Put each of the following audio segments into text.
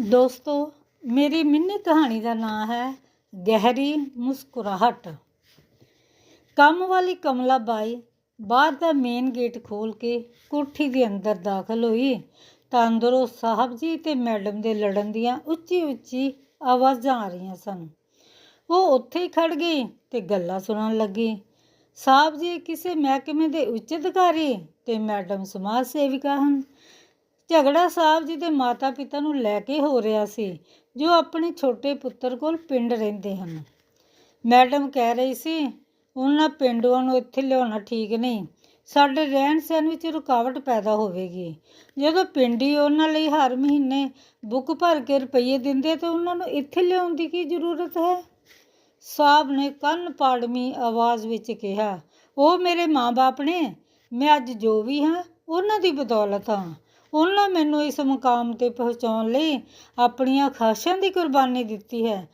ਦੋਸਤੋ, ਮੇਰੀ ਮਿੰਨੀ ਕਹਾਣੀ ਦਾ ਨਾਮ ਹੈ ਗਹਿਰੀ ਮੁਸਕਰਾਹਟ। ਕੰਮ ਵਾਲੀ ਕਮਲਾ ਬਾਈ ਬਾਹਰ ਦਾ ਮੇਨ ਗੇਟ ਖੋਲ ਕੇ ਕੋਠੀ ਦੇ ਅੰਦਰ ਦਾਖਲ ਹੋਈ। ਤਾਂ ਅੰਦਰੋਂ ਸਾਹਿਬ ਜੀ ਤੇ ਮੈਡਮ ਦੇ ਲੜਨ ਦੀਆਂ ਉੱਚੀ ਉੱਚੀ ਆਵਾਜ਼ਾਂ ਆ ਰਹੀਆਂ ਸਨ। ਉਹ ਉੱਥੇ ਹੀ ਖੜ ਗਈ ਤੇ ਗੱਲਾਂ ਸੁਣਨ ਲੱਗੀ। ਸਾਹਿਬ ਜੀ ਕਿਸੇ ਮਹਿਕਮੇ ਦੇ ਉੱਚ ਅਧਿਕਾਰੀ ਤੇ ਮੈਡਮ ਸਮਾਜ ਸੇਵਿਕਾ ਹਨ। ਝਗੜਾ ਸਾਹਿਬ ਜੀ ਦੇ ਮਾਤਾ-ਪਿਤਾ ਨੂੰ ਲੈ ਕੇ ਹੋ ਰਿਹਾ ਸੀ, ਜੋ ਆਪਣੇ ਛੋਟੇ ਪੁੱਤਰ ਕੋਲ ਪਿੰਡ ਰਹਿੰਦੇ ਹਨ। ਮੈਡਮ ਕਹਿ ਰਹੀ ਸੀ, ਉਹਨਾਂ ਪਿੰਡੂਆਂ ਨੂੰ ਇੱਥੇ ਲਿਆਉਣਾ ਠੀਕ ਨਹੀਂ। ਸਾਡੇ ਰਹਿਣ ਸਹਿਣ ਵਿੱਚ ਰੁਕਾਵਟ ਪੈਦਾ ਹੋਵੇਗੀ। ਜਦੋਂ ਪਿੰਡੀ ਉਹਨਾਂ ਲਈ ਹਰ ਮਹੀਨੇ ਬੁੱਕ ਭਰ ਕੇ ਰੁਪਈਏ ਦਿੰਦੇ ਤਾਂ ਉਹਨਾਂ ਨੂੰ ਇੱਥੇ ਲਿਆਉਣ ਦੀ ਕੀ ਜ਼ਰੂਰਤ ਹੈ? ਸਾਹਿਬ ਨੇ ਕੰਨ ਪਾੜਮੀ ਆਵਾਜ਼ ਵਿੱਚ ਕਿਹਾ, ਉਹ ਮੇਰੇ ਮਾਂ-ਬਾਪ ਨੇ। ਮੈਂ ਅੱਜ ਜੋ ਵੀ ਹਾਂ, ਉਹਨਾਂ ਦੀ ਬਦੌਲਤ ਹਾਂ। ਉਹਨਾਂ ਮੈਨੂੰ ਇਸ ਮੁਕਾਮ ਤੇ ਪਹੁੰਚਾਉਣ ਲਈ ਆਪਣੀਆਂ ਖਾਸ਼ਾਂ ਦੀ ਕੁਰਬਾਨੀ ਦਿੱਤੀ ਹੈ।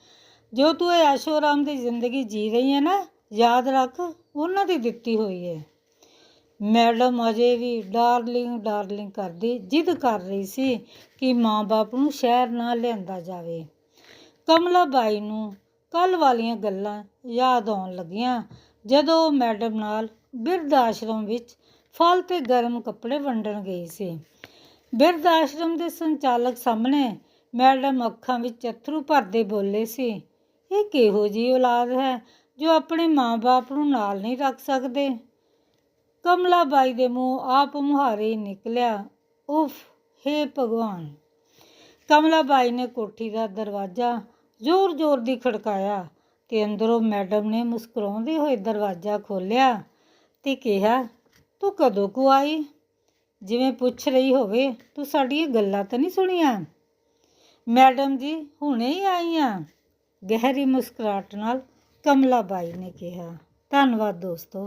ਜੋ ਤੂੰ ਇਹ ਐਸ਼ੋ ਦੀ ਜ਼ਿੰਦਗੀ ਜੀ ਰਹੀ ਹੈ ਨਾ, ਯਾਦ ਰੱਖ, ਉਹਨਾਂ ਦੀ ਦਿੱਤੀ ਹੋਈ ਹੈ। ਮੈਡਮ ਅਜੇ ਵੀ ਡਾਰਲਿੰਗ ਡਾਰਲਿੰਗ ਕਰਦੀ, ਜਿੱਦ ਕਰ ਰਹੀ ਸੀ ਕਿ ਮਾਂ-ਬਾਪ ਨੂੰ ਸ਼ਹਿਰ ਨਾ ਲਿਆਂਦਾ ਜਾਵੇ। ਕਮਲਾ ਬਾਈ ਨੂੰ ਕੱਲ ਵਾਲੀਆਂ ਗੱਲਾਂ ਯਾਦ ਆਉਣ ਲੱਗੀਆਂ, ਜਦੋਂ ਮੈਡਮ ਨਾਲ ਬਿਰਧ ਆਸ਼ਰਮ ਵਿੱਚ ਫਲ ਤੇ ਗਰਮ ਕੱਪੜੇ ਵੰਡਣ ਗਈ ਸੀ। ਬਿਰਧ ਆਸ਼ਰਮ ਦੇ ਸੰਚਾਲਕ ਸਾਹਮਣੇ ਮੈਡਮ ਅੱਖਾਂ ਵਿੱਚ ਅਥਰੂ ਭਰਦੇ ਬੋਲੇ ਸੀ, ਇਹ ਕਿਹੋ ਜੀ ਔਲਾਦ ਹੈ ਜੋ ਆਪਣੇ ਮਾਂ-ਬਾਪ ਨੂੰ ਨਾਲ ਨਹੀਂ ਰੱਖ ਸਕਦੇ? ਕਮਲਾ ਬਾਈ ਦੇ ਮੂੰਹ ਆਪ ਮੁਹਾਰੇ ਨਿਕਲਿਆ, ਉਫ, ਹੇ ਭਗਵਾਨ! ਕਮਲਾ ਬਾਈ ਨੇ ਕੋਠੀ ਦਾ ਦਰਵਾਜ਼ਾ ਜ਼ੋਰ-ਜ਼ੋਰ ਦੀ ਖੜਕਾਇਆ ਤੇ ਅੰਦਰੋਂ ਮੈਡਮ ਨੇ ਮੁਸਕਰਾਉਂਦੇ ਹੋਏ ਦਰਵਾਜ਼ਾ ਖੋਲ੍ਹਿਆ ਤੇ ਕਿਹਾ, ਤੂੰ ਕਦੋਂ ਕੁ ਆਈ? ਜਿਵੇਂ ਪੁੱਛ ਰਹੀ ਹੋਵੇ, ਤੂੰ ਸਾਡੀਆਂ ਗੱਲਾਂ ਤਾਂ ਨਹੀਂ ਸੁਣੀਆਂ? ਮੈਡਮ ਜੀ, ਹੁਣੇ ਹੀ ਆਈ ਆ ਗਹਿਰੀ ਮੁਸਕਰਾਹਟ ਨਾਲ ਕਮਲਾ ਬਾਈ ਨੇ ਕਿਹਾ, ਧੰਨਵਾਦ ਦੋਸਤੋ।